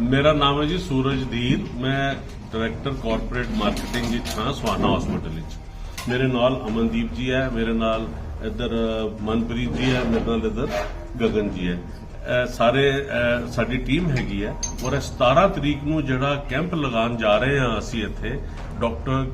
ਮੇਰਾ ਨਾਮ ਹੈ ਜੀ ਸੂਰਜਦੀਪ, ਮੈਂ ਡਾਇਰੈਕਟਰ ਕਾਰਪੋਰੇਟ ਮਾਰਕੀਟਿੰਗ ਵਿੱਚ ਹਾਂ, ਸਵਾਨਾ ਹਸਪੀਟਲ ਵਿੱਚ। ਮੇਰੇ ਨਾਲ ਅਮਨਦੀਪ ਜੀ ਹੈ, ਮੇਰੇ ਨਾਲ ਇੱਧਰ, ਮਨਪ੍ਰੀਤ ਜੀ ਹੈ, ਮੇਰੇ ਨਾਲ ਇੱਧਰ ਗਗਨ ਜੀ ਹੈ। ਸਾਰੇ ਸਾਡੀ ਟੀਮ ਹੈਗੀ ਹੈ ਔਰ ਇਹ 17 ਤਰੀਕ ਨੂੰ ਜਿਹੜਾ ਕੈਂਪ ਲਗਾਉਣ ਜਾ ਰਹੇ ਹਾਂ ਅਸੀਂ ਇੱਥੇ ਡਾਕਟਰ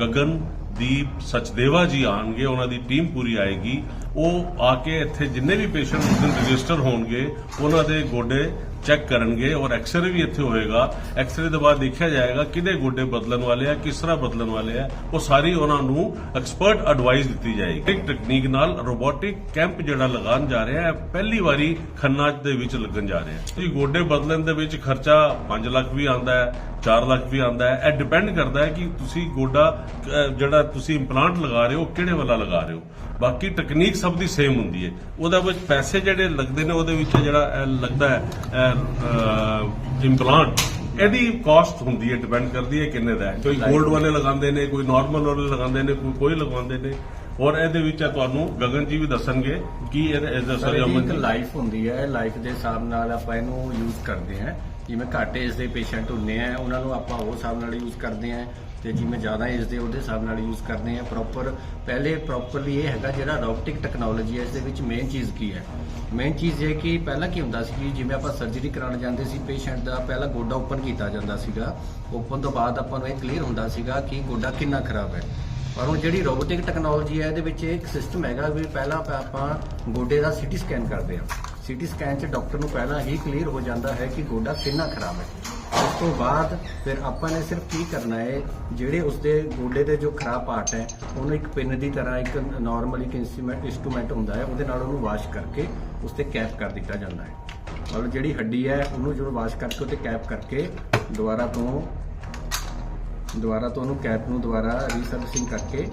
ਗਗਨ, ਦੀਪ ਸਚਦੇਵਾ ਜੀ ਆਣਗੇ ਉਹਨਾਂ ਦੀ ਟੀਮ ਪੂਰੀ ਆਏਗੀ। ਉਹ ਆ ਕੇ ਇੱਥੇ ਜਿੰਨੇ ਵੀ ਪੇਸ਼ੈਂਟ ਉਸ ਦਿਨ ਰਜਿਸਟਰ ਹੋਣਗੇ, ਉਹਨਾਂ ਦੇ ਗੋਡੇ ਚੈੱਕ ਕਰਨਗੇ ਔਰ ਐਕਸਰੇ ਵੀ ਇੱਥੇ ਹੋਏਗਾ। ਐਕਸਰੇ ਤੋਂ ਬਾਅਦ ਦੇਖਿਆ ਜਾਏਗਾ ਕਿਹਦੇ ਗੋਡੇ ਬਦਲਣ ਵਾਲੇ ਆ, ਕਿਸ ਤਰ੍ਹਾਂ ਬਦਲਣ ਵਾਲੇ ਆ। ਉਹ ਸਾਰੀ ਉਹਨਾਂ ਨੂੰ ਐਕਸਪਰਟ ਐਡਵਾਈਸ ਦਿੱਤੀ ਜਾਏਗੀ। ਇੱਕ ਟੈਕਨੀਕ ਨਾਲ ਰੋਬੋਟਿਕ ਕੈਂਪ ਜਿਹੜਾ ਲਗਾਉਣ ਜਾ ਰਿਹਾ ਹੈ, ਪਹਿਲੀ ਵਾਰੀ ਖੰਨਾ ਦੇ ਵਿੱਚ ਲੱਗਣ ਜਾ ਰਿਹਾ ਹੈ। ਜੀ ਗੋਡੇ ਬਦਲਣ ਦੇ ਵਿੱਚ ਖਰਚਾ 5 ਲੱਖ ਵੀ ਆਂਦਾ ਹੈ 4 ਲੱਖ ਵੀ ਆਉਂਦਾ ਹੈ। ਇਹ ਡਿਪੈਂਡ ਕਰਦਾ ਹੈ ਕਿ ਤੁਸੀਂ ਗੋਡਾ ਜਿਹੜਾ ਤੁਸੀਂ ਇੰਪਲਾਂਟ ਲਗਾ ਰਹੇ ਹੋ, ਕਿਹੜੇ ਵਾਲਾ ਲਗਾ ਰਹੇ ਹੋ। ਬਾਕੀ ਟੈਕਨੀਕ ਸਭ ਦੀ ਸੇਮ ਹੁੰਦੀ ਹੈ। ਉਹਦੇ ਵਿੱਚ ਪੈਸੇ ਜਿਹੜੇ ਲੱਗਦੇ ਨੇ ਉਹਦੇ ਵਿੱਚ ਜਿਹੜਾ ਲੱਗਦਾ ਹੈ ਇੰਪਲਾਂਟ ਇਹਦੀ ਕਾਸਟ ਹੁੰਦੀ ਹੈ ਡਿਪੈਂਡ ਕਰਦੀ ਹੈ ਕਿੰਨੇ ਦਾ ਕੋਈ 골ਡ ਵਾਲੇ ਲਗਾਉਂਦੇ ਨੇ ਕੋਈ ਨਾਰਮਲ ਵਾਲੇ ਲਗਾਉਂਦੇ ਨੇ ਕੋਈ ਕੋਈ ਲਗਵਾਉਂਦੇ ਨੇ। ਔਰ ਇਹਦੇ ਵਿੱਚ ਤੁਹਾਨੂੰ ਗਗਨ ਜੀ ਵੀ ਦੱਸਣਗੇ ਕਿ ਇਹਦੇ ਇਹਦਾ ਸਰ ਸਰ ਇਹਦੀ ਅਮਨ ਇੱਕ ਜੀ ਲਾਈਫ ਹੁੰਦੀ ਹੈ ਲਾਈਫ ਦੇ ਹਿਸਾਬ ਨਾਲ ਆਪਾਂ ਇਹਨੂੰ ਯੂਜ਼ ਕਰਦੇ ਹਾਂ। ਜਿਵੇਂ ਘੱਟ ਏਜ ਦੇ ਪੇਸ਼ੈਂਟ ਹੁੰਦੇ ਆ, ਉਹਨਾਂ ਨੂੰ ਆਪਾਂ ਉਹ ਹਿਸਾਬ ਨਾਲ ਯੂਜ਼ ਕਰਦੇ ਹਾਂ ਤੇ ਜਿਵੇਂ ਜ਼ਿਆਦਾ ਏਜ ਦੇ ਉਹਦੇ ਹਿਸਾਬ ਨਾਲ ਯੂਜ਼ ਕਰਦੇ ਹਾਂ ਪ੍ਰੋਪਰ ਪਹਿਲੇ ਪ੍ਰੋਪਰਲੀ ਇਹ ਹੈਗਾ ਜਿਹੜਾ ਰੋਬੋਟਿਕ ਟੈਕਨੋਲੋਜੀ ਹੈ ਇਸ ਦੇ ਵਿੱਚ ਮੇਨ ਚੀਜ਼ ਕੀ ਹੈ? ਮੇਨ ਚੀਜ਼ ਇਹ ਕਿ ਪਹਿਲਾਂ ਕੀ ਹੁੰਦਾ ਸੀ ਕਿ ਜਿਵੇਂ ਆਪਾਂ ਸਰਜਰੀ ਕਰਾਉਣ ਜਾਂਦੇ ਸੀ ਪੇਸ਼ੈਂਟ ਦਾ ਪਹਿਲਾਂ ਗੋਡਾ ਓਪਨ ਕੀਤਾ ਜਾਂਦਾ ਸੀਗਾ। ਓਪਨ ਤੋਂ ਬਾਅਦ ਆਪਾਂ ਨੂੰ ਇਹ ਕਲੀਅਰ ਹੁੰਦਾ ਸੀਗਾ ਕਿ ਗੋਡਾ ਕਿੰਨਾ ਖਰਾਬ ਹੈ। ਪਰ ਹੁਣ ਜਿਹੜੀ ਰੋਬੋਟਿਕ ਟੈਕਨੋਲੋਜੀ ਹੈ, ਇਹਦੇ ਵਿੱਚ ਇੱਕ ਸਿਸਟਮ ਹੈਗਾ ਵੀ ਪਹਿਲਾਂ ਆਪਾਂ- ਆਪਾਂ ਗੋਡੇ ਦਾ ਸੀਟੀ ਸਕੈਨ ਕਰਦੇ ਹਾਂ ਸੀਟੀ ਸਕੈਨ 'ਚ ਡਾਕਟਰ ਨੂੰ ਪਹਿਲਾਂ ਹੀ ਕਲੀਅਰ ਹੋ ਜਾਂਦਾ ਹੈ ਕਿ ਗੋਡਾ ਕਿੰਨਾ ਖਰਾਬ ਹੈ। ਉਸ ਤੋਂ ਬਾਅਦ ਫਿਰ ਆਪਾਂ ਨੇ ਸਿਰਫ ਕੀ ਕਰਨਾ ਹੈ, ਜਿਹੜੇ ਉਸਦੇ ਗੋਡੇ ਦੇ ਜੋ ਖਰਾਬ ਪਾਰਟ ਹੈ, ਉਹਨੂੰ ਇੱਕ ਪਿੰਨ ਦੀ ਤਰ੍ਹਾਂ ਇੱਕ ਨਾਰਮਲ ਇੱਕ ਇਨਸਟਰੂਮੈਂਟ ਇਨਸਟਰੂਮੈਂਟ ਹੁੰਦਾ ਹੈ, ਉਹਦੇ ਨਾਲ ਉਹਨੂੰ ਵਾਸ਼ ਕਰਕੇ ਉਸ ਤੇ ਕੈਪ ਕਰ ਦਿੱਤਾ ਜਾਂਦਾ ਹੈ। ਮਤਲਬ ਜਿਹੜੀ ਹੱਡੀ ਹੈ, ਉਹਨੂੰ ਜਦੋਂ ਵਾਸ਼ ਕਰਕੇ ਉੱਤੇ ਕੈਪ ਕਰਕੇ ਦੁਬਾਰਾ ਤੋਂ ਦੁਬਾਰਾ ਤੋਂ ਉਹਨੂੰ ਕੈਪ ਨੂੰ ਦੁਬਾਰਾ ਰੀਸਰਵਿਸਿੰਗ ਕਰਕੇ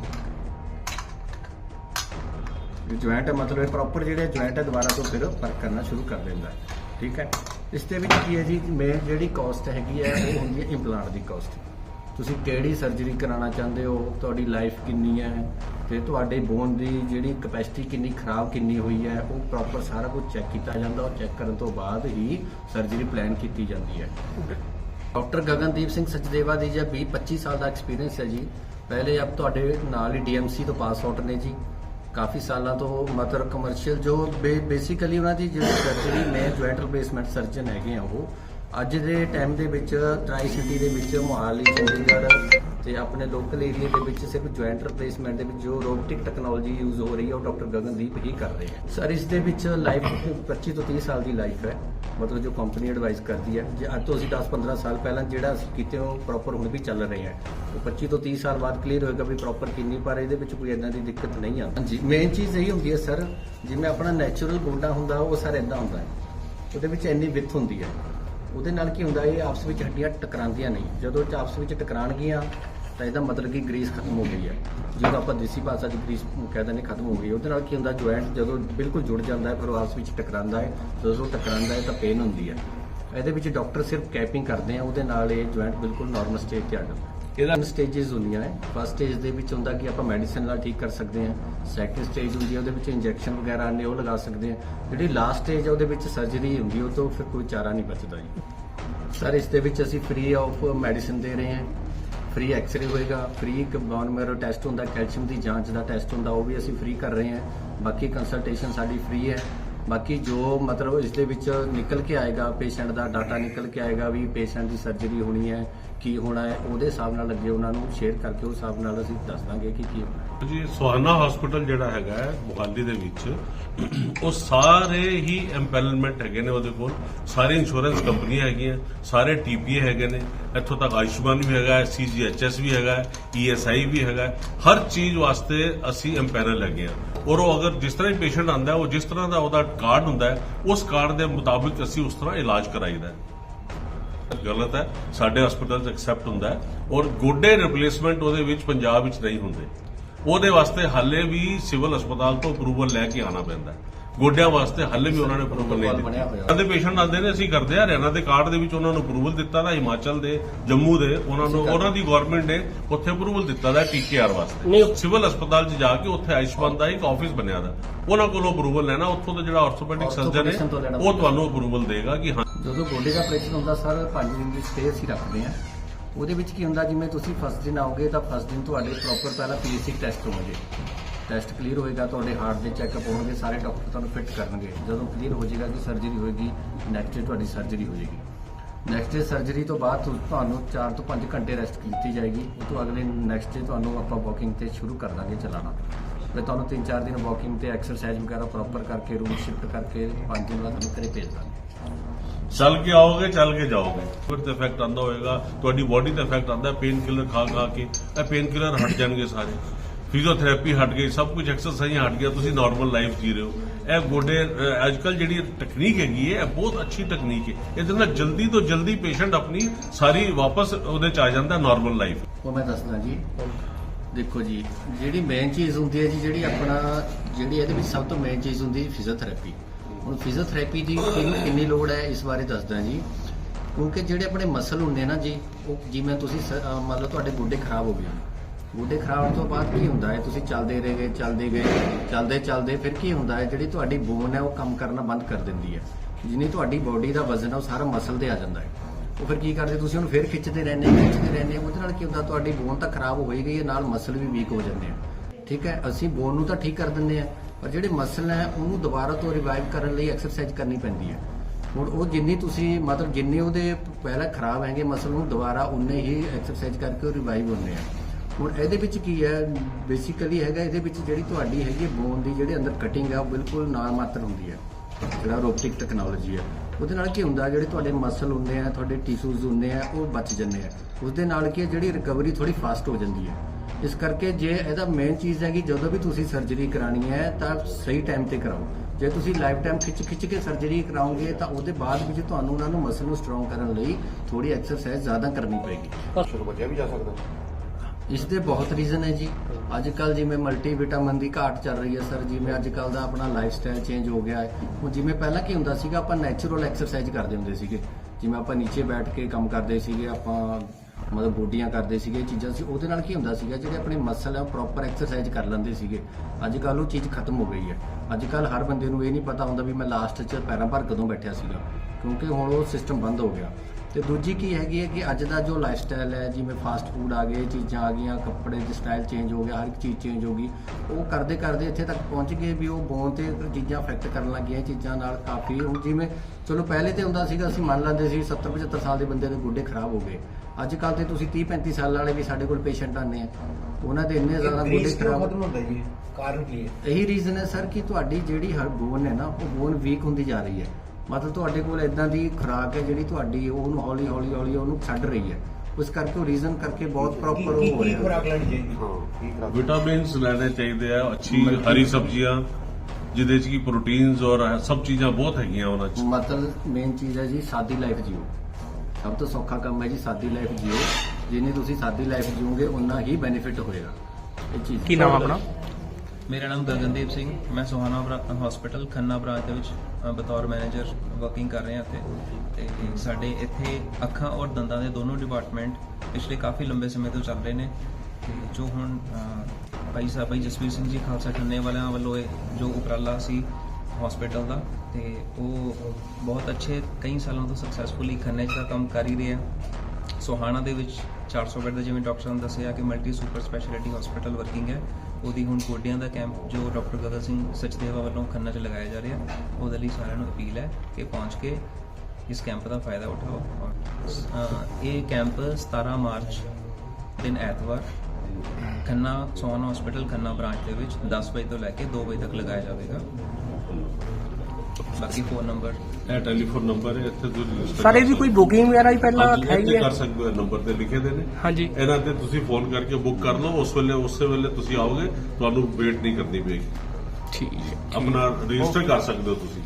ਜੁਆਇੰਟ ਹੈ ਮਤਲਬ ਇਹ ਪ੍ਰੋਪਰ ਜਿਹੜੇ ਜੁਆਇੰਟ ਹੈ ਦੁਬਾਰਾ ਤੋਂ ਫਿਰ ਵਰਕ ਕਰਨਾ ਸ਼ੁਰੂ ਕਰ ਦਿੰਦਾ ਠੀਕ ਹੈ? ਇਸ ਦੇ ਵਿੱਚ ਕੀ ਹੈ ਜੀ? ਮੇਨ ਜਿਹੜੀ ਕਾਸਟ ਹੈਗੀ ਹੈ ਉਹ ਹੁੰਦੀ ਹੈ ਇੰਪਲਾਂਟ ਦੀ ਕਾਸਟ ਤੁਸੀਂ ਕਿਹੜੀ ਸਰਜਰੀ ਕਰਾਉਣਾ ਚਾਹੁੰਦੇ ਹੋ? ਤੁਹਾਡੀ ਲਾਈਫ ਕਿੰਨੀ ਹੈ? ਤੇ ਤੁਹਾਡੇ ਬੋਨ ਦੀ ਜਿਹੜੀ ਕਪੈਸਿਟੀ ਕਿੰਨੀ ਖਰਾਬ ਕਿੰਨੀ ਹੋਈ ਹੈ, ਉਹ ਪ੍ਰੋਪਰ ਸਾਰਾ ਕੁਝ ਚੈੱਕ ਕੀਤਾ ਜਾਂਦਾ। ਔਰ ਚੈੱਕ ਕਰਨ ਤੋਂ ਬਾਅਦ ਹੀ ਸਰਜਰੀ ਪਲਾਨ ਕੀਤੀ ਜਾਂਦੀ ਹੈ। ਡਾਕਟਰ ਗਗਨਦੀਪ ਸਿੰਘ ਸਚਦੇਵਾ ਦੀ ਜੇ 20 25 ਸਾਲ ਦਾ ਐਕਸਪੀਰੀਅੰਸ ਹੈ ਜੀ। ਪਹਿਲੇ ਆਪ ਤੁਹਾਡੇ ਨਾਲ ਹੀ ਡੀਐਮਸੀ ਤੋਂ ਪਾਸ ਆਊਟ ਨੇ ਜੀ। ਕਾਫੀ ਸਾਲਾਂ ਤੋਂ ਮਤਲਬ ਕਮਰਸ਼ੀਅਲ ਜੋ ਬੇਸਿਕਲੀ ਉਹਨਾਂ ਦੀ ਜਿਹੜੀ ਸਰਜਰੀ ਮੈਂ ਜੁਆਇੰਟ ਰਿਪਲੇਸਮੈਂਟ ਸਰਜਨ ਹੈਗੇ ਆ ਉਹ। ਅੱਜ ਦੇ ਟਾਈਮ ਦੇ ਵਿੱਚ ਟਰਾਈ ਸਿਟੀ ਦੇ ਵਿੱਚ ਮੋਹਾਲੀ, ਚੰਡੀਗੜ੍ਹ ਆਪਣੇ ਲੋਕਲ ਏਰੀਆ ਦੇ ਵਿੱਚ ਸਿਰਫ ਜੁਆਇੰਟ ਰਿਪਲੇਸਮੈਂਟ ਦੇ ਵਿੱਚ ਜੋ ਰੋਬੋਟਿਕ ਟੈਕਨੋਲੋਜੀ ਯੂਜ਼ ਹੋ ਰਹੀ ਹੈ, ਉਹ ਡਾਕਟਰ ਗਗਨਦੀਪ ਹੀ ਕਰ ਰਹੇ ਹੈ। ਸਰ ਇਸ ਦੇ ਵਿੱਚ ਲਾਈਫ 25 ਤੋਂ 30 ਸਾਲ ਦੀ ਲਾਈਫ ਹੈ। ਮਤਲਬ ਜੋ ਕੰਪਨੀ ਐਡਵਾਈਸ ਕਰਦੀ ਹੈ, ਜੇ ਅੱਜ ਤੋਂ ਅਸੀਂ 10-15 ਸਾਲ ਪਹਿਲਾਂ ਜਿਹੜਾ ਅਸੀਂ ਕੀਤੇ ਉਹ ਪ੍ਰੋਪਰ ਹੁਣ ਵੀ ਚੱਲ ਰਹੇ ਹੈ। ਉਹ 25 ਤੋਂ 30 ਸਾਲ ਬਾਅਦ ਕਲੀਅਰ ਹੋਏਗਾ ਵੀ ਪ੍ਰੋਪਰ ਕਿੰਨੀ, ਪਰ ਇਹਦੇ ਵਿੱਚ ਕੋਈ ਇਦਾਂ ਦੀ ਦਿੱਕਤ ਨਹੀਂ ਆਉਂਦੀ। ਹਾਂਜੀ ਮੇਨ ਚੀਜ਼ ਇਹੀ ਹੁੰਦੀ ਹੈ ਸਰ ਜਿਵੇਂ ਆਪਣਾ ਨੈਚੁਰਲ ਗੋਡਾ ਹੁੰਦਾ, ਉਹ ਸਰ ਇਦਾਂ ਹੁੰਦਾ ਹੈ। ਉਹਦੇ ਵਿੱਚ ਇੰਨੀ ਵਿੱਥ ਹੁੰਦੀ ਹੈ। ਉਹਦੇ ਨਾਲ ਕੀ ਹੁੰਦਾ, ਇਹ ਆਪਸ ਵਿੱਚ ਹੱਡੀਆਂ ਟਕਰਾਉਂਦੀਆਂ ਨਹੀਂ। ਜਦੋਂ ਆਪਸ ਵਿੱਚ ਟਕਰਾਣਗੀਆਂ ਤਾਂ ਇਹਦਾ ਮਤਲਬ ਕਿ ਗਰੀਸ ਖਤਮ ਹੋ ਗਈ ਹੈ। ਜਦੋਂ ਆਪਾਂ ਦੇਸੀ ਭਾਸ਼ਾ 'ਚ ਗਰੀਸ ਕਹਿ ਦਿੰਦੇ ਖਤਮ ਹੋ ਗਈ ਉਹਦੇ ਨਾਲ ਕੀ ਹੁੰਦਾ ਜੁਆਇੰਟ ਜਦੋਂ ਬਿਲਕੁਲ ਜੁੜ ਜਾਂਦਾ ਹੈ, ਫਿਰ ਆਪਸ ਵਿੱਚ ਟਕਰਾਉਂਦਾ ਹੈ। ਜਦੋਂ ਟਕਰਾਉਂਦਾ ਹੈ, ਤਾਂ ਪੇਨ ਹੁੰਦੀ ਹੈ। ਇਹਦੇ ਵਿੱਚ ਡਾਕਟਰ ਸਿਰਫ ਕੈਪਿੰਗ ਕਰਦੇ ਆ, ਉਹਦੇ ਨਾਲ ਇਹ ਜੁਆਇੰਟ ਬਿਲਕੁਲ ਨਾਰਮਲ ਸਟੇਜ ਤੇ ਆ ਜਾਂਦਾ ਹੈ। ਇਹਦਾ ਸਟੇजेस ਹੁੰਦੀਆਂ ਹੈ। ਫਸਟ ਸਟੇਜ ਦੇ ਵਿੱਚ ਹੁੰਦਾ ਕਿ ਆਪਾਂ ਮੈਡੀਸਿਨ ਨਾਲ ਠੀਕ ਕਰ ਸਕਦੇ ਹਾਂ। ਸੈਕੰਡ ਸਟੇਜ ਹੁੰਦੀ ਹੈ, ਉਹਦੇ ਵਿੱਚ ਇੰਜੈਕਸ਼ਨ ਵਗੈਰਾ ਨੇ ਉਹ ਲਗਾ ਸਕਦੇ ਹਾਂ। ਜਿਹੜੀ ਲਾਸਟ ਸਟੇਜ ਹੈ ਉਹਦੇ ਵਿੱਚ ਸਰਜਰੀ ਹੁੰਦੀ ਉਹ ਤੋਂ ਫਿਰ ਕੋਈ ਚਾਰਾ ਨਹੀਂ ਬਚਦਾ ਜੀ। ਸਰ ਇਸ ਦੇ ਵਿੱਚ ਅਸੀਂ ਫ੍ਰੀ ਆਫ ਮੈਡੀਸਿਨ ਦੇ ਰਹੇ ਹਾਂ। ਫ੍ਰੀ ਐਕਸਰੇ ਹੋਏਗਾ ਫ੍ਰੀ ਇੱਕ ਬੋਨ ਮੈਰੋ ਟੈਸਟ ਹੁੰਦਾ ਕੈਲਸ਼ੀਅਮ ਦੀ ਜਾਂਚ ਦਾ ਟੈਸਟ ਹੁੰਦਾ, ਉਹ ਵੀ ਅਸੀਂ ਫ੍ਰੀ ਕਰ ਰਹੇ ਹਾਂ। ਬਾਕੀ ਕੰਸਲਟੇਸ਼ਨ ਸਾਡੀ ਫ੍ਰੀ ਹੈ। ਬਾਕੀ ਜੋ ਮਤਲਬ ਇਸ ਦੇ ਵਿੱਚ ਨਿਕਲ ਕੇ ਆਏਗਾ ਪੇਸ਼ੈਂਟ ਦਾ ਡਾਟਾ ਨਿਕਲ ਕੇ ਆਏਗਾ ਵੀ ਪੇਸ਼ੈਂਟ ਦੀ ਸਰਜਰੀ ਹੋਣੀ ਹੈ ਕੀ ਹੋਣਾ ਹੈ, ਉਹਦੇ ਹਿਸਾਬ ਨਾਲ ਅੱਗੇ ਉਹਨਾਂ ਨੂੰ ਸ਼ੇਅਰ ਕਰਕੇ ਉਸ ਹਿਸਾਬ ਨਾਲ ਅਸੀਂ ਦੱਸ ਦਾਂਗੇ ਕਿ ਕੀ ਹੋਣਾ ਜੀ ਸੁਹਾਨਾ ਹਸਪੀਟਲ ਜਿਹੜਾ ਹੈਗਾ ਮੁਹਾਲੀ ਦੇ ਵਿੱਚ, ਉਹ ਸਾਰੇ ਹੀ ਐਮਪੈਨਲਮੈਂਟ ਹੈਗੇ ਨੇ ਉਹਦੇ ਕੋਲ। ਸਾਰੇ ਇੰਸ਼ੋਰੈਂਸ ਕੰਪਨੀਆਂ ਹੈਗੀਆਂ, ਸਾਰੇ ਟੀਪੀਏ ਹੈਗੇ ਨੇ। ਇੱਥੋਂ ਤੱਕ ਆਯੁਸ਼ਮਾਨ ਵੀ ਹੈਗਾ ਸੀਜੀਐਚਐਸ ਵੀ ਹੈਗਾ ਈਐਸਆਈ ਵੀ ਹੈਗਾ ਹਰ ਚੀਜ਼ ਵਾਸਤੇ ਅਸੀਂ ਐਮਪੈਨਲ ਹੈਗੇ ਆ ਔਰ ਉਹ ਅਗਰ ਜਿਸ ਤਰ੍ਹਾਂ ਹੀ ਪੇਸ਼ੈਂਟ ਆਂਦਾ ਹੈ, ਉਹ ਜਿਸ ਤਰ੍ਹਾਂ ਦਾ ਉਹਦਾ ਕਾਰਡ ਹੁੰਦਾ ਹੈ, ਉਸ ਕਾਰਡ ਦੇ ਮੁਤਾਬਿਕ ਅਸੀਂ ਉਸ ਤਰ੍ਹਾਂ ਇਲਾਜ ਕਰਾਈਦਾ ਹੈ। ਗਲਤ ਹੈ ਸਾਡੇ ਹਸਪੀਟਲ 'ਚ ਐਕਸੈਪਟ ਹੁੰਦਾ ਹੈ ਔਰ ਗੋਡੇ ਰਿਪਲੇਸਮੈਂਟ ਉਹਦੇ ਵਿੱਚ ਪੰਜਾਬ ਵਿੱਚ ਨਹੀਂ ਹੁੰਦੇ। ਉਹਦੇ ਵਾਸਤੇ ਹਾਲੇ ਵੀ ਸਿਵਲ ਹਸਪਤਾਲ ਤੋਂ ਅਪਰੂਵਲ ਲੈ ਕੇ ਆਣਾ ਪੈਂਦਾ। ਗੋਡਿਆਂ ਵਾਸਤੇ ਹਾਲੇ ਵੀ ਉਹਨਾਂ ਨੇ ਅਪਰੂਵਲ ਨਹੀਂ ਦਿੱਤੀ। ਉਹਦੇ ਪੇਸ਼ੈਂਟ ਆਉਂਦੇ ਨੇ ਅਸੀਂ ਕਰਦੇ ਆ ਹਰਿਆਣਾ ਦੇ ਕਾਰਡ ਦੇ ਵਿੱਚ ਉਹਨਾਂ ਨੂੰ ਅਪਰੂਵਲ ਦਿੱਤਾ ਦਾ ਹਿਮਾਚਲ ਦੇ ਜੰਮੂ ਦੇ ਉਹਨਾਂ ਨੂੰ ਉਹਨਾਂ ਦੀ ਗਵਰਨਮੈਂਟ ਨੇ ਉੱਥੇ ਅਪਰੂਵਲ ਦਿੱਤਾ ਦਾ ਟੀਕੇਆਰ ਵਾਸਤੇ। ਸਿਵਲ ਹਸਪਤਾਲ 'ਚ ਜਾ ਕੇ ਉੱਥੇ ਆਯੁਸ਼ਮਾਨ ਦਾ ਇੱਕ ਆਫਿਸ ਬਣਿਆ ਦਾ। ਉਹਨਾਂ ਕੋਲੋਂ ਅਪਰੂਵਲ ਲੈਣਾ ਉੱਥੋਂ ਦਾ ਜਿਹੜਾ ਆਰਥੋਪੈਡਿਕ ਸਰਜਨ ਹੈ ਉਹ ਤੁਹਾਨੂੰ ਅਪਰੂਵਲ ਦੇਗਾ ਕਿ ਹਾਂ ਜਦੋਂ ਗੋਡੇ ਦਾ ਆਪਰੇਸ਼ਨ ਹੁੰਦਾ, ਸਰ 5 ਦਿਨ ਦੀ ਸਟੇ ਅਸੀਂ ਰੱਖਦੇ ਆ ਉਹਦੇ ਵਿੱਚ ਕੀ ਹੁੰਦਾ, ਜਿਵੇਂ ਤੁਸੀਂ ਫਸਟ ਦਿਨ ਆਓਗੇ, ਤਾਂ ਫਸਟ ਦਿਨ ਤੁਹਾਡੇ ਪ੍ਰੋਪਰ ਪਹਿਲਾਂ ਪੀਐਸਸੀ ਟੈਸਟ ਹੋਣਗੇ। ਟੈਸਟ ਕਲੀਅਰ ਹੋਏਗਾ, ਤੁਹਾਡੇ ਹਾਰਟ ਦੇ ਚੈੱਕਅਪ ਹੋਣਗੇ, ਸਾਰੇ ਡਾਕਟਰ ਤੁਹਾਨੂੰ ਫਿੱਟ ਕਰਨਗੇ। ਜਦੋਂ ਕਲੀਅਰ ਹੋ ਜਾਏਗਾ ਕਿ ਸਰਜਰੀ ਹੋਏਗੀ ਨੈਕਸਟ ਡੇ ਤੁਹਾਡੀ ਸਰਜਰੀ ਹੋ ਜਾਏਗੀ। ਨੈਕਸਟ ਡੇ ਸਰਜਰੀ ਤੋਂ ਬਾਅਦ ਤੁ- ਤੁਹਾਨੂੰ 4 ਤੋਂ 5 ਘੰਟੇ ਰੈਸਟ ਕੀਤੀ ਜਾਏਗੀ। ਉਹ ਤੋਂ ਅਗਲੇ ਨੈਕਸਟ ਡੇ ਤੁਹਾਨੂੰ ਆਪਾਂ ਵਾਕਿੰਗ ਤੇ ਸ਼ੁਰੂ ਕਰ ਦਾਂਗੇ ਚਲਾਣਾ। ਫਿਰ ਤੁਹਾਨੂੰ 3-4 ਦਿਨ ਵਾਕਿੰਗ ਤੇ ਐਕਸਰਸਾਈਜ਼ ਵਗੈਰਾ ਪ੍ਰੋਪਰ ਕਰਕੇ ਰੂਮ ਸ਼ਿਫਟ ਕਰਕੇ 5 ਦਿਨ ਬਾਅਦ ਤੁਹਾਨੂੰ ਘਰੇ ਭੇਜ ਦਾਂਗੇ। ਚੱਲ ਕੇ ਆਓਗੇ, ਚੱਲ ਕੇ ਜਾਓਗੇ। ਫਿਰ ਤੇ ਇਫੈਕਟ ਆਂਦਾ ਹੋਏਗਾ। ਤੁਹਾਡੀ ਬਾਡੀ ਤੇ ਇਫੈਕਟ ਆਂਦਾ ਪੇਨ ਕਿਲਰ ਖਾ ਖਾ ਕੇ। ਇਹ ਪੇਨ ਕਿਲਰ ਹਟ ਜਾਣਗੇ ਸਾਰੇ। ਫਿਜ਼ੀਓਥੈਰੇਪੀ ਹਟ ਗਈ, ਸਭ ਕੁਝ ਐਕਸਰਸਾਈਜ਼ ਹਟ ਗਿਆ, ਤੁਸੀਂ ਨਾਰਮਲ ਲਾਈਫ ਜੀ ਰਹੇ ਹੋ। ਇਹ ਗੋਡੇ ਅੱਜ ਜਿਹੜੀ ਟੈਕਨੀਕ ਹੈਗੀ ਹੈ, ਇਹ ਬਹੁਤ ਅੱਛੀ ਟੈਕਨੀਕ ਹੈ। ਇਹਦੇ ਨਾਲ ਜਲਦੀ ਤੋਂ ਜਲਦੀ ਪੇਸ਼ੈਂਟ ਆਪਣੀ ਸਾਰੀ ਵਾਪਸ ਉਹਦੇ ਚ ਆ ਜਾਂਦਾ ਨਾਰਮਲ ਲਾਈਫ ਉਹ ਮੈਂ ਦੱਸਦਾ ਜੀ। ਦੇਖੋ ਜੀ, ਜਿਹੜੀ ਮੇਨ ਚੀਜ਼ ਹੁੰਦੀ ਹੈ ਜੀ, ਜਿਹੜੀ ਆਪਣਾ, ਜਿਹੜੀ ਇਹਦੇ ਵਿੱਚ ਸਭ ਤੋਂ ਮੇਨ ਚੀਜ਼ ਹੁੰਦੀ ਹੈ ਫਿਜ਼ੀਓਥੈਰੇਪੀ ਹੁਣ ਫਿਜ਼ੀਓਥੈਰੇਪੀ ਦੀ ਕਿੰਨੀ ਕਿੰਨੀ ਲੋੜ ਹੈ ਇਸ ਬਾਰੇ ਦੱਸਦਾ ਜੀ। ਕਿਉਂਕਿ ਜਿਹੜੇ ਆਪਣੇ ਮਸਲ ਹੁੰਦੇ ਆ ਨਾ ਜੀ, ਉਹ ਜਿਵੇਂ ਤੁਸੀਂ ਸ- ਅਹ ਮੰਨ ਲਓ ਤੁਹਾਡੇ ਗੋਡੇ ਖਰਾਬ ਹੋ ਗਏ। ਗੋਡੇ ਖਰਾਬ ਹੋਣ ਤੋਂ ਬਾਅਦ ਕੀ ਹੁੰਦਾ ਹੈ? ਤੁਸੀਂ ਚੱਲਦੇ ਰਹੇ ਗਏ ਚੱਲਦੇ ਗਏ, ਚੱਲਦੇ ਚੱਲਦੇ ਫਿਰ ਕੀ ਹੁੰਦਾ ਹੈ? ਜਿਹੜੀ ਤੁਹਾਡੀ ਬੋਨ ਹੈ, ਉਹ ਕੰਮ ਕਰਨਾ ਬੰਦ ਕਰ ਦਿੰਦੀ ਹੈ। ਜਿੰਨੀ ਤੁਹਾਡੀ ਬੋਡੀ ਦਾ ਵਜ਼ਨ ਹੈ, ਉਹ ਸਾਰਾ ਮਸਲ ਤੇ ਆ ਜਾਂਦਾ ਹੈ। ਉਹ ਫਿਰ ਕੀ ਕਰਦੇ? ਤੁਸੀਂ ਉਹਨੂੰ ਫਿਰ ਖਿੱਚਦੇ ਰਹਿੰਦੇ ਖਿੱਚਦੇ ਰਹਿੰਦੇ। ਉਹਦੇ ਨਾਲ ਕੀ ਹੁੰਦਾ? ਤੁਹਾਡੀ ਬੋਨ ਤਾਂ ਖਰਾਬ ਹੋ ਹੀ ਗਈ ਹੈ, ਨਾਲ ਮਸਲ ਵੀ ਵੀਕ ਹੋ ਜਾਂਦੇ ਆ। ਠੀਕ ਹੈ? ਅਸੀਂ ਬੋਨ ਨੂੰ ਤਾਂ ਠੀਕ ਕਰ ਦਿੰਦੇ ਆ। ਪਰ ਜਿਹੜੇ ਮਸਲ ਹੈ, ਉਹਨੂੰ ਦੁਬਾਰਾ ਤੋਂ ਰਿਵਾਈਵ ਕਰਨ ਲਈ ਐਕਸਰਸਾਈਜ਼ ਕਰਨੀ ਪੈਂਦੀ ਹੈ। ਹੁਣ ਉਹ ਜਿੰਨੀ ਤੁਸੀਂ, ਮਤਲਬ ਜਿੰਨੇ ਉਹਦੇ ਪਹਿਲਾਂ ਖਰਾਬ ਹੈਗੇ ਮਸਲ ਨੂੰ ਦੁਬਾਰਾ ਉਨੇ ਹੀ ਐਕਸਰਸਾਈਜ਼ ਕਰਕੇ ਉਹ ਰਿਵਾਈਵ ਹੁੰਦੇ ਆ। ਹੁਣ ਇਹਦੇ ਵਿੱਚ ਕੀ ਹੈ ਬੇਸਿਕਲੀ ਹੈਗਾ ਇਹਦੇ ਵਿੱਚ ਜਿਹੜੀ ਤੁਹਾਡੀ ਹੈਗੀ ਬੋਨ ਦੀ ਜਿਹੜੇ ਅੰਦਰ ਕਟਿੰਗ ਹੈ ਉਹ ਬਿਲਕੁਲ ਨਾ ਮਾਤਰ ਹੁੰਦੀ ਹੈ। ਜਿਹੜਾ ਰੋਬੋਟਿਕ ਟੈਕਨੋਲੋਜੀ ਹੈ। ਉਹਦੇ ਨਾਲ ਕੀ ਹੁੰਦਾ, ਜਿਹੜੇ ਤੁਹਾਡੇ ਮਸਲ ਹੁੰਦੇ ਆ, ਤੁਹਾਡੇ ਟਿਸ਼ੂਜ਼ ਹੁੰਦੇ ਆ, ਉਹ ਬਚ ਜਾਂਦੇ ਆ। ਉਸਦੇ ਨਾਲ ਕੀ ਹੈ, ਜਿਹੜੀ ਰਿਕਵਰੀ ਥੋੜੀ ਫਾਸਟ ਹੋ ਜਾਂਦੀ ਹੈ। ਇਸ ਕਰਕੇ ਜੇ ਇਹਦਾ ਮੇਨ ਚੀਜ਼ ਹੈ ਕਿ ਜਦੋਂ ਵੀ ਤੁਸੀਂ ਸਰਜਰੀ ਕਰਾਣੀ ਹੈ ਤਾਂ ਸਹੀ ਟਾਈਮ ਤੇ ਕਰਾਓ। ਜੇ ਤੁਸੀਂ ਲਾਈਫ ਟਾਈਮ ਖਿੱਚ ਖਿੱਚ ਕੇ ਸਰਜਰੀ ਕਰਾਓਗੇ ਤਾਂ ਉਹਦੇ ਬਾਅਦ ਵਿੱਚ ਤੁਹਾਨੂੰ ਉਹਨਾਂ ਨੂੰ ਮਸਲ ਨੂੰ ਸਟਰੋਂਗ ਕਰਨ ਲਈ ਥੋੜੀ ਐਕਸਰਸਾਈਜ਼ ਜ਼ਿਆਦਾ ਕਰਨੀ ਪਏਗੀ। ਸ਼ੁਰੂ ਵਧਿਆ ਵੀ ਜਾ ਸਕਦਾ? ਇਸ ਦੇ ਬਹੁਤ ਰੀਜ਼ਨ ਹੈ ਜੀ। ਅੱਜ ਕੱਲ ਜਿਵੇਂ ਮਲਟੀ ਵਿਟਾਮਿਨ ਦੀ ਘਾਟ ਚੱਲ ਰਹੀ ਹੈ ਸਰ ਜਿਵੇਂ ਅੱਜ ਕੱਲ ਦਾ ਆਪਣਾ ਲਾਈਫ ਸਟਾਈਲ ਚੇਂਜ ਹੋ ਗਿਆ ਹੈ। ਹੁਣ ਜਿਵੇਂ ਪਹਿਲਾਂ ਕੀ ਹੁੰਦਾ ਸੀਗਾ ਆਪਾਂ ਨੈਚੁਰਲ ਐਕਸਰਸਾਈਜ਼ ਕਰਦੇ ਹੁੰਦੇ ਸੀਗੇ। ਜਿਵੇਂ ਆਪਾਂ ਨੀਚੇ ਬੈਠ ਕੇ ਕੰਮ ਕਰਦੇ ਸੀਗੇ ਆਪਾਂ ਮਤਲਬ ਗੋਡੀਆਂ ਕਰਦੇ ਸੀਗੇ ਚੀਜ਼ਾਂ ਸੀ, ਉਹਦੇ ਨਾਲ ਕੀ ਹੁੰਦਾ ਸੀਗਾ, ਜਿਹੜੇ ਆਪਣੇ ਮਸਲ ਆ ਪ੍ਰੋਪਰ ਐਕਸਰਸਾਈਜ਼ ਕਰ ਲੈਂਦੇ ਸੀਗੇ। ਅੱਜ ਕੱਲ ਉਹ ਚੀਜ਼ ਖਤਮ ਹੋ ਗਈ ਹੈ। ਅੱਜ ਕੱਲ ਹਰ ਬੰਦੇ ਨੂੰ ਇਹ ਨਹੀਂ ਪਤਾ ਹੁੰਦਾ ਵੀ ਮੈਂ ਲਾਸਟ 'ਚ ਪੈਰਾਂ ਭਰ ਕਦੋਂ ਬੈਠਿਆ ਸੀਗਾ, ਕਿਉਂਕਿ ਹੁਣ ਉਹ ਸਿਸਟਮ ਬੰਦ ਹੋ ਗਿਆ। ਤੇ ਦੂਜੀ ਕੀ ਹੈਗੀ ਹੈ ਕਿ ਅੱਜ ਦਾ ਜੋ ਲਾਈਫ ਸਟਾਈਲ ਹੈ, ਜਿਵੇਂ ਫਾਸਟ ਫੂਡ ਆ ਗਏ, ਚੀਜ਼ਾਂ ਆ ਗਈਆਂ, ਕੱਪੜੇ ਦੀ ਸਟਾਈਲ ਚੇਂਜ ਹੋ ਗਿਆ, ਹਰ ਇੱਕ ਚੀਜ਼ ਚੇਂਜ ਹੋ ਗਈ, ਉਹ ਕਰਦੇ ਕਰਦੇ ਇੱਥੇ ਤੱਕ ਪਹੁੰਚ ਗਏ ਵੀ ਉਹ ਬੋਨ ਤੇ ਚੀਜ਼ਾਂ ਅਫੈਕਟ ਕਰਨ ਲੱਗੀਆਂ ਇਹ ਚੀਜ਼ਾਂ ਨਾਲ ਕਾਫੀ ਹੁਣ ਜਿਵੇਂ, ਚਲੋ ਪਹਿਲੇ ਤੇ ਹੁੰਦਾ ਸੀਗਾ, ਅਸੀਂ ਮੰਨ ਲੈਂਦੇ ਸੀ 70 75 ਸਾਲ ਦੇ ਬੰਦੇ ਦੇ ਗੋਡੇ ਖਰਾਬ ਹੋ ਗਏ। ਅੱਜ ਕੱਲ ਤੇ ਤੁਸੀਂ 30 35 ਸਾਲ ਵਾਲੇ ਵੀ ਸਾਡੇ ਕੋਲ ਪੇਸ਼ੈਂਟ ਆਉਂਦੇ ਆ। ਉਹਨਾਂ ਦੇ ਇੰਨੇ ਜ਼ਿਆਦਾ ਗੋਡੇ ਖਰਾਬ ਖਤਮ ਹੁੰਦਾ ਜੀ? ਕਾਰਨ ਕੀ ਹੈ? ਇਹੀ ਰੀਜ਼ਨ ਹੈ ਸਰ ਕਿ ਤੁਹਾਡੀ ਜਿਹੜੀ ਹਰ ਬੋਨ ਹੈ ਨਾ ਉਹ ਬੋਨ ਵੀਕ ਹੁੰਦੀ ਜਾ ਰਹੀ ਹੈ। ਮਤਲਬ ਤੁਹਾਡੇ ਕੋਲ ਇਦਾਂ ਦੀ ਖੁਰਾਕ ਹੈ ਜਿਹੜੀ ਤੁਹਾਡੀ ਉਹਨੂੰ ਹੌਲੀ ਹੌਲੀ ਹੌਲੀ ਉਹਨੂੰ ਛੱਡ ਰਹੀ ਹੈ। ਉਸ ਕਰਕੇ ਉਹ ਰੀਜ਼ਨ ਕਰਕੇ ਬਹੁਤ ਪ੍ਰੋਪਰ ਹੋ ਕੀ ਰਿਹਾ। ਖੁਰਾਕ ਲੈਣੀ ਚਾਹੀਦੀ? ਹਾਂ ਕੀ ਖੁਰਾਕ? ਵਿਟਾਮਿਨਸ ਲੈਣੇ ਚਾਹੀਦੇ ਆ ਅੱਛੀ ਹਰੀ ਸਬਜ਼ੀਆਂ ਜਿਹਦੇ ਚ ਕੀ ਪ੍ਰੋਟੀਨਸ ਔਰ ਸਭ ਚੀਜ਼ਾਂ ਬਹੁਤ ਹੈਗੀਆਂ ਉਹਨਾਂ ਚ। ਮਤਲਬ ਮੇਨ ਚੀਜ਼ ਹੈ ਜੀ ਸਾਦੀ ਲਾਈਫ ਜੀਓ। ਸਭ ਤੋਂ ਸੌਖਾ ਕੰਮ ਹੈ ਜੀ ਸਾਦੀ ਲਾਈਫ ਜੀਓ। ਜਿੰਨੀ ਤੁਸੀਂ ਸਾਦੀ ਲਾਈਫ ਜੀਓਗੇ ਉਨਾ ਹੀ ਬੈਨੀਫਿਟ ਹੋਏਗਾ। ਇਹ ਚੀਜ਼। ਕੀ ਨਾਮ ਆਪਣਾ? ਮੇਰਾ ਨਾਮ ਗਗਨਦੀਪ ਸਿੰਘ। ਮੈਂ ਸੋਹਾਣਾ ਹਸਪੀਟਲ ਖੰਨਾ ਬ੍ਰਾਂਚ ਦੇ ਵਿੱਚ ਅ, ਬਤੌਰ ਮੈਨੇਜਰ ਵਰਕਿੰਗ ਕਰ ਰਿਹਾ ਇੱਥੇ ਤੇ ਸਾਡੇ ਇੱਥੇ ਅੱਖਾਂ ਔਰ ਦੰਦਾਂ ਦੇ ਦੋਨੋਂ ਡਿਪਾਰਟਮੈਂਟ ਪਿਛਲੇ ਕਾਫੀ ਲੰਬੇ ਸਮੇਂ ਤੋਂ ਚੱਲ ਰਹੇ ਨੇ। ਤੇ ਜੋ ਹੁਣ ਅ, ਭਾਈ ਸਾਹਿਬ ਭਾਈ ਜਸਵੀਰ ਸਿੰਘ ਜੀ ਖਾਲਸਾ ਖੰਨੇ ਵਾਲਿਆਂ ਵੱਲੋਂ ਇਹ ਜੋ ਉਪਰਾਲਾ ਸੀ ਹਸਪੀਟਲ ਦਾ ਤੇ ਉਹ ਬਹੁਤ ਅੱਛੇ ਕਈ ਸਾਲਾਂ ਤੋਂ ਸਕਸੈਸਫੁਲੀ ਖੰਨੇ 'ਚ ਦਾ ਕੰਮ ਕਰ ਹੀ ਰਿਹਾ ਸੋਹਾਣਾ ਦੇ ਵਿੱਚ 400 ਬੈੱਡ ਦਾ ਜਿਵੇਂ ਡਾਕਟਰ ਨੇ ਦੱਸਿਆ ਕਿ multi super speciality hospital working ਹੈ। ਉਹਦੀ ਹੁਣ ਗੋਡਿਆਂ ਦਾ ਕੈਂਪ ਜੋ ਡਾਕਟਰ ਗਗਨ ਸਿੰਘ ਸਚਦੇਵਾ ਵੱਲੋਂ ਖੰਨਾ 'ਚ ਲਗਾਇਆ ਜਾ ਰਿਹਾ, ਉਹਦੇ ਲਈ ਸਾਰਿਆਂ ਨੂੰ ਅਪੀਲ ਹੈ ਕਿ ਪਹੁੰਚ ਕੇ ਇਸ ਕੈਂਪ ਦਾ ਫਾਇਦਾ ਉਠਾਓ। ਔਰ ਇਹ ਕੈਂਪ 17 ਮਾਰਚ, ਦਿਨ ਐਤਵਾਰ ਖੰਨਾ ਸੋਹਾਣਾ ਹਸਪੀਟਲ ਖੰਨਾ ਬ੍ਰਾਂਚ ਦੇ ਵਿੱਚ 10 ਵਜੇ ਤੋਂ ਲੈ ਕੇ 2 ਵਜੇ ਤੱਕ ਲਗਾਇਆ ਜਾਵੇਗਾ। ਬਾਕੀ ਫੋਨ ਨੰਬਰ ਇਹ ਟੈਲੀਫੋਨ ਨੰਬਰ ਹੈ ਇੱਥੇ ਤੁਸੀਂ ਸਰ ਕਰ ਇਹਦੀ ਕੋਈ। ਬੁਕਿੰਗ ਵਗੈਰਾ ਹੀ ਪਹਿਲਾਂ ਹੈ ਕਰ ਸਕਦੇ ਹੋ ਨੰਬਰ ਤੇ ਲਿਖੇ ਦੇ ਨੇ। ਹਾਂਜੀ। ਇਹਨਾਂ ਤੇ ਤੁਸੀਂ ਫੋਨ ਕਰਕੇ ਬੁੱਕ ਕਰ ਲਓ ਉਸ ਵੇਲੇ ਉਸੇ ਵੇਲੇ ਤੁਸੀਂ ਆਓਗੇ ਤੁਹਾਨੂੰ ਵੇਟ ਨਹੀਂ ਕਰਨੀ ਪਏਗੀ। ਠੀਕ ਹੈ। ਆਪਣਾ ਰਜਿਸਟਰ ਕਰ ਸਕਦੇ ਹੋ ਤੁਸੀਂ।